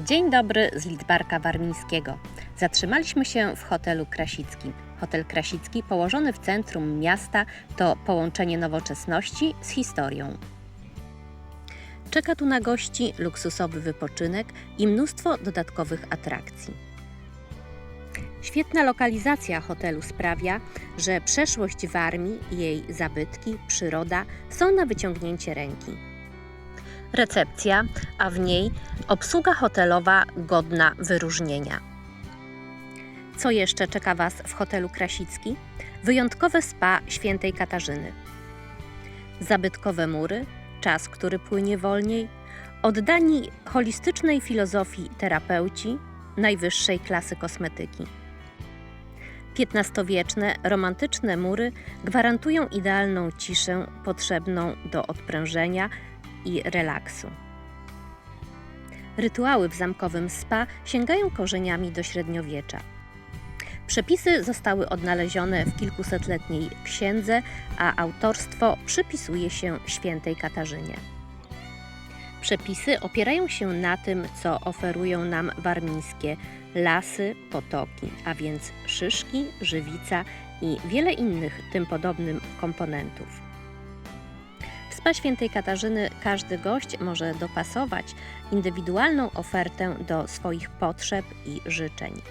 Dzień dobry z Lidzbarka Warmińskiego. Zatrzymaliśmy się w hotelu Krasickim. Hotel Krasicki, położony w centrum miasta, to połączenie nowoczesności z historią. Czeka tu na gości luksusowy wypoczynek i mnóstwo dodatkowych atrakcji. Świetna lokalizacja hotelu sprawia, że przeszłość Warmii, jej zabytki, przyroda są na wyciągnięcie ręki. Recepcja, a w niej obsługa hotelowa godna wyróżnienia. Co jeszcze czeka Was w hotelu Krasicki? Wyjątkowe spa świętej Katarzyny. Zabytkowe mury, czas, który płynie wolniej, oddani holistycznej filozofii terapeuci najwyższej klasy kosmetyki. XV-wieczne, romantyczne mury gwarantują idealną ciszę potrzebną do odprężenia i relaksu. Rytuały w zamkowym spa sięgają korzeniami do średniowiecza. Przepisy zostały odnalezione w kilkusetletniej księdze, a autorstwo przypisuje się świętej Katarzynie. Przepisy opierają się na tym, co oferują nam warmińskie lasy, potoki, a więc szyszki, żywica i wiele innych tym podobnym komponentów. Spa Świętej Katarzyny każdy gość może dopasować indywidualną ofertę do swoich potrzeb i życzeń.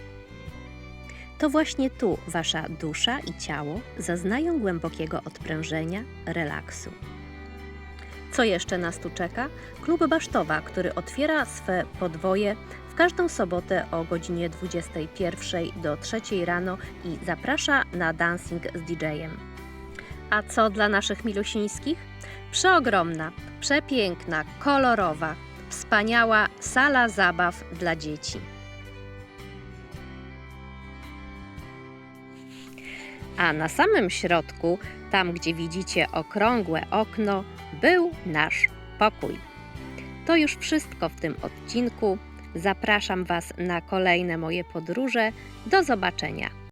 To właśnie tu wasza dusza i ciało zaznają głębokiego odprężenia, relaksu. Co jeszcze nas tu czeka? Klub Basztowa, który otwiera swe podwoje w każdą sobotę o godzinie 21 do 3 rano i zaprasza na dancing z DJ-em. A co dla naszych milusińskich? Przeogromna, przepiękna, kolorowa, wspaniała sala zabaw dla dzieci. A na samym środku, tam gdzie widzicie okrągłe okno, był nasz pokój. To już wszystko w tym odcinku. Zapraszam Was na kolejne moje podróże. Do zobaczenia.